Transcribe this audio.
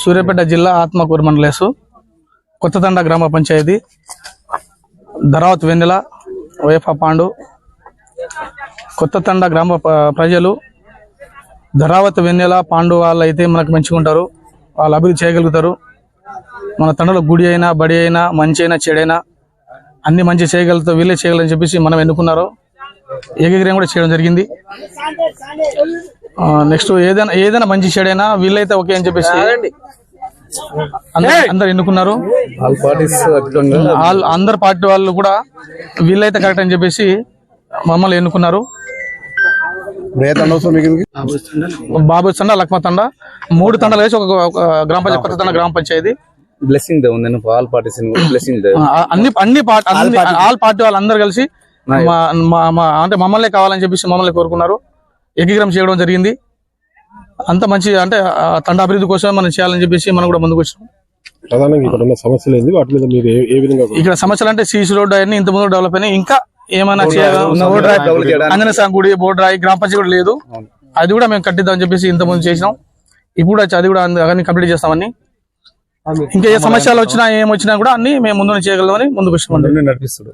సూర్యాపేట జిల్లా ఆత్మకూరు మండలేసు కొత్తతండ గ్రామ పంచాయతీ ధరావత్ వెన్నెల వైఫా పాండు కొత్తతండ గ్రామ ప్రజలు ధరావత్ వెన్నెల పాండు వాళ్ళు అయితే మనకు మంచిగా ఉంటారు వాళ్ళు అభివృద్ధి చేయగలుగుతారు. మన తండలో గుడి అయినా బడి అయినా మంచి అయినా చెడైనా అన్ని మంచి చేయగలుగుతారు వీళ్ళే చేయగలని చెప్పేసి మనం ఎన్నుకున్నారు ఏకగ్రహం కూడా చేయడం జరిగింది. నెక్స్ట్ ఏదైనా ఏదైనా మంచి చెడైనా వీళ్ళైతే ఓకే అని చెప్పేసి అందరు ఎన్నుకున్నారు? ఆల్ పార్టీస్ ఆల్ అందరు పార్టీ వాళ్ళు కూడా వీళ్ళైతే కరెక్ట్ అని చెప్పేసి మమ్మల్ని ఎన్నుకున్నారు. బాబు తండ లక్మ తండ మూడు తండాలు వేసి ఒక గ్రామ పంచాయతీ కొత్త తండ గ్రామ పంచాయతీ. బ్లెస్సింగ్ ఉంది. ఆల్ పార్టీస్ బ్లెస్సింగ్ అన్ని అన్ని పార్టీ ఆల్ పార్టీ వాళ్ళందరూ కలిసి మా- మా- మా- అంటే మమ్మల్ని కావాలని చెప్పేసి మమ్మల్ని కోరుకున్నారు. ఏకీగ్రహం చేయడం జరిగింది. అంత మంచి అంటే తండ అభివృద్ధి కోసం మనం చేయాలని చెప్పేసి మనం కూడా ముందుకు వచ్చినాం. ప్రధానంగా ఇక్కడ ఉన్న సమస్యలు ఏంది? వాటి మీద మీరు ఏ- ఏ విధంగా ఇక్కడ సమస్యలు అంటే సీసీ రోడ్డు అవన్నీ ఇంత ముందు డెవలప్ అయినాయి. ఇంకా ఏమైనా డెవలప్ చేయడానికి. ఆంజనేయ స్వామి గుడి బోర్డు రాయి గ్రామ పంచాయతీ కూడా లేదు. అది కూడా మేము కట్టిద్దాం చెప్పేసి ఇంత ముందు చేసినాం. ఇప్పుడు అది కూడా అవన్నీ కంప్లీట్ చేస్తామని. ఇంకా ఏ సమస్యలు వచ్చినా ఏం వచ్చినా కూడా అన్ని మేము ముందు చేయగలమని ముందుకు వచ్చినాం నడిపిస్తాడు